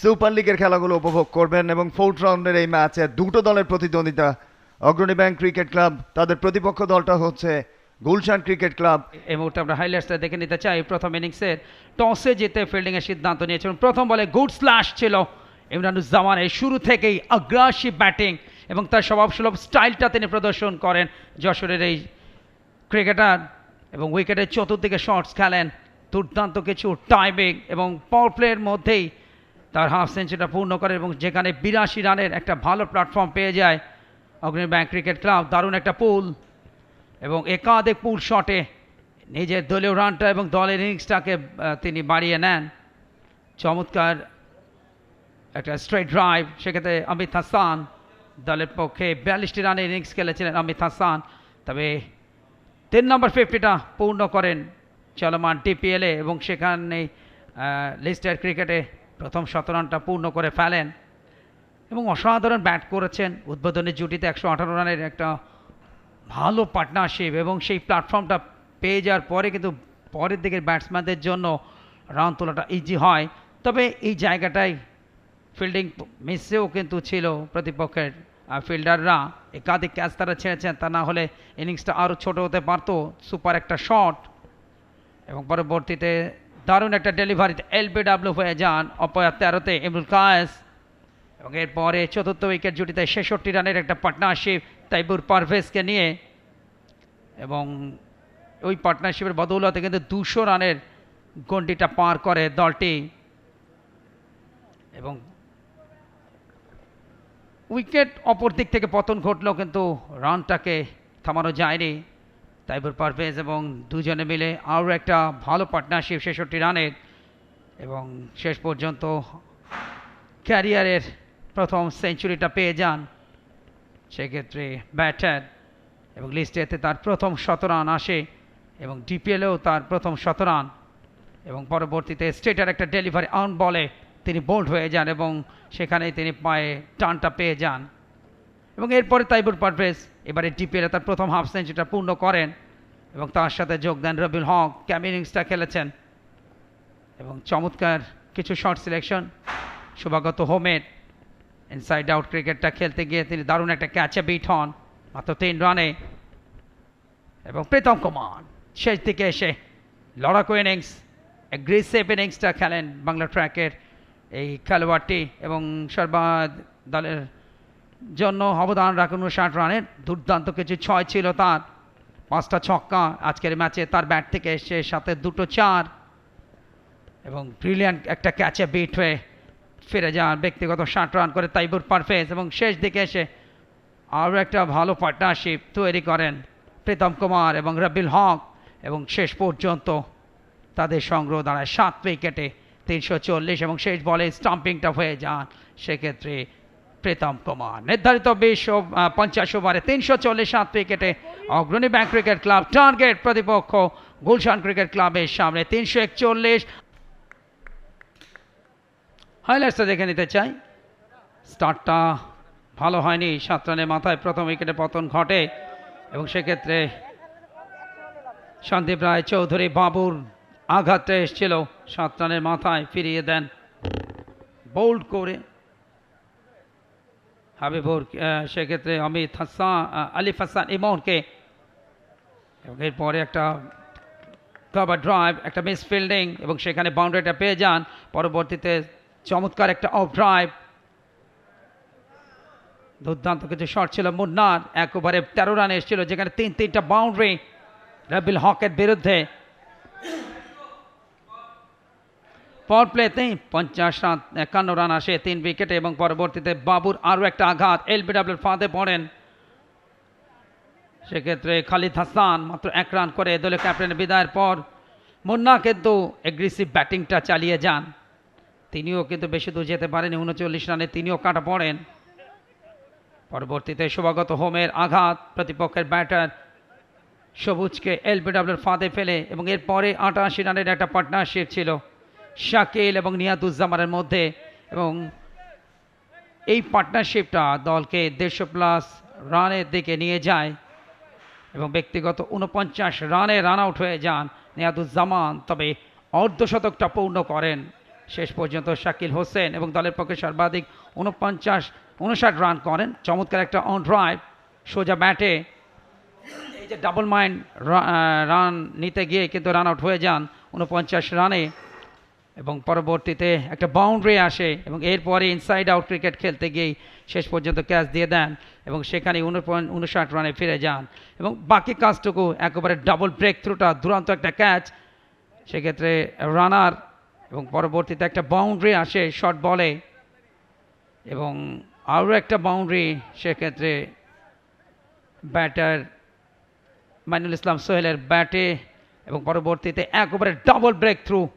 Super লিগের খেলাগুলো উপভোগ করবেন এবং ফোর্থ রাউন্ডের এই ম্যাচে দুটো দলের প্রতিদ্বন্দ্বিতা। অগ্রণী ব্যাংক ক্রিকেট ক্লাব তাদের প্রতিপক্ষ দলটা হচ্ছে গুলশান ক্রিকেট ক্লাব এই মুহূর্তে আমরা হাইলাইটসটা দেখে নিতে চাই। প্রথম ইনিংসের টসে জিতে ফিল্ডিংয়ের সিদ্ধান্ত নিয়েছিলেন প্রথম বলে গুড স্ল্যাশ ছিল ইমরানুজ্জামানের শুরু থেকেই আগ্রাসী ব্যাটিং এবং তার স্বভাবসুলভ স্টাইলটা তিনি প্রদর্শন করেন। যশোরের এই ক্রিকেটার এবং উইকেটের চতুর্দিকে শর্টস খেলেন। দুর্দান্ত কিছু টাইমিং এবং পাওয়ার প্লের মধ্যেই তার হাফ সেঞ্চুরিটা পূর্ণ করে এবং যেখানে বিরাশি রানের একটা ভালো প্ল্যাটফর্ম পেয়ে যায় অগ্নি ব্যাংক ক্রিকেট ক্লাব দারুণ একটা পুল এবং একাধিক পুল শটে নিজের দলীয় রানটা এবং দলের ইনিংসটাকে তিনি বাড়িয়ে নেন। চমৎকার একটা স্ট্রেট ড্রাইভ সেক্ষেত্রে অমিত হাসান দলের পক্ষে বিয়াল্লিশটি রানের ইনিংস খেলেছিলেন অমিত হাসান। তবে তিন নম্বর ফিফটিটা পূর্ণ করেন চলমান টিপিএলে এবং সেখানে লিস্টার ক্রিকেটে প্রথম শতরানটা পূর্ণ করে ফেলেন এবং অসাধারণ ব্যাট করেছেন। উদ্বোধনী জুটিতে একশো আঠারো রানের একটা ভালো পার্টনারশিপ এবং সেই প্ল্যাটফর্মটা পেয়ে যাওয়ার পরে কিন্তু পরের দিকের ব্যাটসম্যানদের জন্য রান তোলাটা ইজি হয়। তবে এই জায়গাটায় ফিল্ডিং মিসেও কিন্তু ছিল প্রতিপক্ষের ফিল্ডাররা একাধিক ক্যাচ তারা ছেড়েছেন, তা না হলে ইনিংসটা আরও ছোট হতে পারতো। সুপার একটা শট এবং পরবর্তীতে দারুণ একটা ডেলিভারিতে এলবিডাব্লিউ হয়ে যান অপয়া তেরোতে ইমরুল কায়েস এবং এরপরে চতুর্থ উইকেট জুটিতে ছেষট্টি রানের একটা পার্টনারশিপ তাইবুর পারভেজকে নিয়ে। এবং ওই পার্টনারশিপের বদৌলতে কিন্তু দুশো রানের গন্ডিটা পার করে দলটি। এবং উইকেট অপর দিক থেকে পতন ঘটলেও কিন্তু রানটাকে থামানো যায়নি। তাইবুর পারভেজ এবং দুজনে মিলে আরও একটা ভালো পার্টনারশিপ ছেষট্টি রানের এবং শেষ পর্যন্ত ক্যারিয়ারের প্রথম সেঞ্চুরিটা পেয়ে যান। সেক্ষেত্রে ব্যাটার এবং লিস্টেতে তার প্রথম শতরান আসে এবং ডিপিএলেও তার প্রথম শতরান এবং পরবর্তীতে স্টেটার একটা ডেলিভারি অন বলে তিনি বোল্ড হয়ে যান এবং সেখানেই তিনি পায়ে টানটা পেয়ে যান। এবং এরপরে তাইবুর পারভেজ এবারে ডিপিএলে তার প্রথম হাফ সেঞ্চুরিটা পূর্ণ করেন এবং তার সাথে যোগ দেন রবিউল হক, ক্যাম ইনিংসটা খেলেছেন। এবং চমৎকার কিছু শর্ট সিলেকশন শুভাগত হোমের ইনসাইড আউট ক্রিকেটটা খেলতে গিয়ে তিনি দারুণ একটা ক্যাচে বিট হন, মাত্র তিন রানে এবং প্রীতম কুমার শেষ দিকে এসে লড়াকু ইনিংস অ্যাগ্রেসিভ ইনিংসটা খেলেন বাংলা ট্র্যাকের এই খেলোয়াড়টি এবং সর্বা দলের জন্য অবদান রাখুন ষাট রানের দুর্দান্ত কিছু ছয় ছিল তার। পাঁচটা ছক্কা আজকের ম্যাচে তার ব্যাট থেকে এসে সাথে দুটো চার। এবং ব্রিলিয়ান্ট একটা ক্যাচে বিট হয়ে ফিরে যান ব্যক্তিগত ষাট রান করে তাইবুর পারফেজ এবং শেষ দিকে এসে আরও একটা ভালো পার্টনারশিপ তৈরি করেন প্রীতম কুমার এবং রবিল হক। এবং শেষ পর্যন্ত তাদের সংগ্রহ দাঁড়ায় সাত উইকেটে তিনশো চল্লিশ এবং শেষ বলে স্টাম্পিংটা হয়ে যান। সেক্ষেত্রে প্রীতম কুমার। নির্ধারিত বিশ পঞ্চাশ ওভারে তিনশো চল্লিশ সাত উইকেটে Agrani bank cricket club target প্রতিপক্ষ গুলশান ক্রিকেট ক্লাবের সামনে তিনশো একচল্লিশ। হাইলাইটসটা দেখে নিতে চাই। স্টার্টটা ভালো হয়নি, সাত রানের মাথায় প্রথম উইকেটে পতন ঘটে এবং সেক্ষেত্রে সন্দীপ রায় চৌধুরী বাবুর আঘাতটা এসেছিল, সাত রানের মাথায় ফিরিয়ে দেন। বোল্ড করে হাবিবুর সেক্ষেত্রে অমিত হাসান আলিফ হাসান ইমনকে এবং এরপরে একটা কভার ড্রাইভ একটা মিস ফিল্ডিং এবং সেখানে বাউন্ডারিটা পেয়ে যান। পরবর্তীতে চমৎকার একটা অফ ড্রাইভ দুর্দান্ত কিছু শট ছিল মুন্নার। এক ওভারে তেরো রান এসেছিল, যেখানে তিন তিনটা বাউন্ডারি রবিল হকের বিরুদ্ধে পাওয়ার প্লেতেই পঞ্চাশ রান একান্ন রান আসে তিন উইকেটে এবং পরবর্তীতে বাবুর আরও একটা আঘাত এলবিডাব্লিউর ফাঁদে পড়েন। সেক্ষেত্রে খালিদ হাসান মাত্র এক রান করে দলে ক্যাপ্টেনের বিদায়ের পর মুন্না কিন্তু এগ্রেসিভ ব্যাটিংটা চালিয়ে যান। তিনিও কিন্তু বেশি দূর যেতে পারেনি, উনচল্লিশ রানে তিনিও কাটা পড়েন। পরবর্তীতে শুভাগত হোমের আঘাত, প্রতিপক্ষের ব্যাটার সবুজকে এলবিডাব্লিউর ফাঁদে ফেলে এবং এরপরে আটাশি রানের একটা পার্টনারশিপ ছিল। শাকিল এবং নিয়াদুজ্জামানের মধ্যে এবং এই পার্টনারশিপটা দলকে দেড়শো প্লাস রানের দিকে নিয়ে যায় এবং ব্যক্তিগত উনপঞ্চাশ রানে রান আউট হয়ে যান নিয়াদুজ্জামান। তবে অর্ধশতকটা পূর্ণ করেন। শেষ পর্যন্ত শাকিল হোসেন এবং দলের পক্ষে সর্বাধিক উনপঞ্চাশ, উনষাট রান করেন। চমৎকার একটা অন ড্রাইভ সোজা ব্যাটে এই যে ডাবল মাইন্ড রান নিতে গিয়ে কিন্তু রান আউট হয়ে যান উনপঞ্চাশ রানে এবং পরবর্তীতে একটা বাউন্ডারি আসে এবং এরপরে ইনসাইড আউট ক্রিকেট খেলতে গিয়েই শেষ পর্যন্ত ক্যাচ দিয়ে দেন এবং সেখানে উনষাট রানে ফিরে যান। এবং বাকি কাজটুকু একেবারে ডাবল ব্রেক থ্রুটা দুরন্ত একটা ক্যাচ সেক্ষেত্রে রানার এবং পরবর্তীতে একটা বাউন্ডারি আসে শর্ট বলে এবং আরও একটা বাউন্ডারি সেক্ষেত্রে ব্যাটার মাইনুল ইসলাম সোহেলের ব্যাটে এবং পরবর্তীতে একেবারে ডাবল ব্রেক থ্রু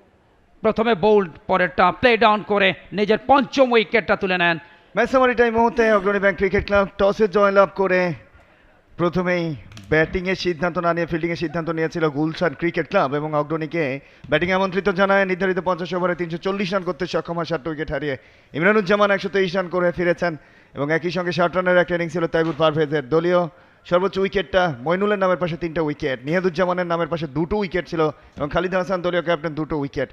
প্রথমে বোল্ড পরেরটা প্লে ডাউন করে নিজের পঞ্চম উইকেটটা তুলে নেন। ম্যাচ সামারিটা এই মুহূর্তে অগ্রণী ব্যাংক ক্রিকেট ক্লাব টসে জয়লাভ করে প্রথমেই ব্যাটিংয়ের সিদ্ধান্ত না নিয়ে ফিল্ডিংয়ের সিদ্ধান্ত নিয়েছিল গুলশান ক্রিকেট ক্লাব এবং অগ্রণীকে ব্যাটিং আমন্ত্রিত জানায় নির্ধারিত পঞ্চাশ ওভারে তিনশো চল্লিশ রান করতে সক্ষম হয় সাতটা উইকেট হারিয়ে। ইমরানুজ্জামান একশো তেইশ রান করে ফিরেছেন এবং একই সঙ্গে ষাট রানের একটা ইনিংস ছিল তাইবুর পারভেজের দলীয়। সর্বোচ্চ উইকেটটা মইনুলের নামের পাশে তিনটা উইকেট নিহাদুজ্জামানের নামের পাশে দুটো উইকেট ছিল এবং খালিদ হাসান দলীয় ক্যাপ্টেন দুটো উইকেট